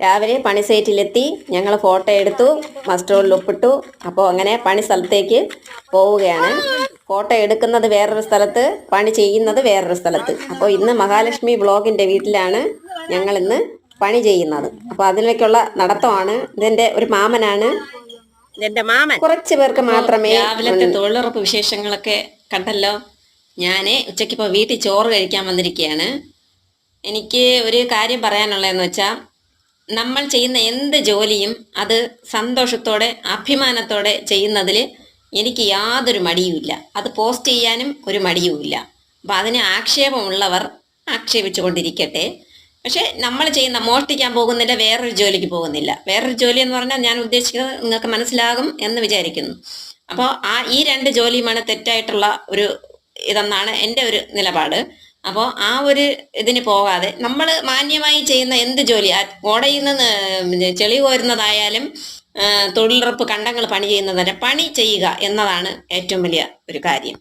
രാവിലെ പണി സൈറ്റിലെത്തി ഞങ്ങൾ ഫോട്ടോ എടുത്തു മസ്റ്റോളിൽ ഒപ്പിട്ടു. അപ്പോൾ അങ്ങനെ പണി സ്ഥലത്തേക്ക് പോവുകയാണ്. ഫോട്ടോ എടുക്കുന്നത് വേറൊരു സ്ഥലത്ത് പണി ചെയ്യുന്നത് വേറൊരു സ്ഥലത്ത്. അപ്പോൾ ഇന്ന് മഹാലക്ഷ്മി ബ്ലോഗിന്റെ വീട്ടിലാണ് ഞങ്ങൾ ഇന്ന് പണി ചെയ്യുന്നത്. അപ്പോൾ അതിലേക്കുള്ള നടത്തമാണ്. ഇതെന്റെ ഒരു മാമനാണ്. ഇതെന്റെ മാമൻ. കുറച്ച് പേർക്ക് മാത്രമേ രാവിലത്തെ തൊഴിലുറപ്പ് വിശേഷങ്ങളൊക്കെ കണ്ടല്ലോ. ഞാൻ ഉച്ചയ്ക്ക് ഇപ്പോൾ വീട്ടിൽ ചോറ് കഴിക്കാൻ വന്നിരിക്കുകയാണ് എനിക്ക് ഒരു കാര്യം പറയാനുള്ളതെന്ന് വെച്ചാൽ നമ്മൾ ചെയ്യുന്ന എന്ത് ജോലിയും അത് സന്തോഷത്തോടെ അഭിമാനത്തോടെ ചെയ്യുന്നതിൽ എനിക്ക് യാതൊരു മടിയുമില്ല. അത് പോസ്റ്റ് ചെയ്യാനും ഒരു മടിയുമില്ല. അപ്പം അതിന് ആക്ഷേപമുള്ളവർ ആക്ഷേപിച്ചുകൊണ്ടിരിക്കട്ടെ. പക്ഷേ നമ്മൾ ചെയ്യുന്ന മോഷ്ടിക്കാൻ പോകുന്നില്ല വേറൊരു ജോലിക്ക് പോകുന്നില്ല. വേറൊരു ജോലി എന്ന് പറഞ്ഞാൽ ഞാൻ ഉദ്ദേശിക്കുന്നത് നിങ്ങൾക്ക് മനസ്സിലാകും എന്ന് വിചാരിക്കുന്നു. അപ്പോൾ ആ ഈ രണ്ട് ജോലിയുമാണ് തെറ്റായിട്ടുള്ള ഒരു ഇതെന്നാണ് എന്റെ ഒരു നിലപാട്. അപ്പോൾ ആ ഒരു ഇതിന് പോകാതെ നമ്മൾ മാന്യമായി ചെയ്യുന്ന എന്ത് ജോലി? ഓടയിൽ നിന്ന് ചെളി കോരുന്നതായാലും തൊഴിലുറപ്പ് കണ്ടങ്ങൾ പണി ചെയ്യുന്നതല്ല പണി ചെയ്യുക എന്നതാണ് ഏറ്റവും വലിയ ഒരു കാര്യം.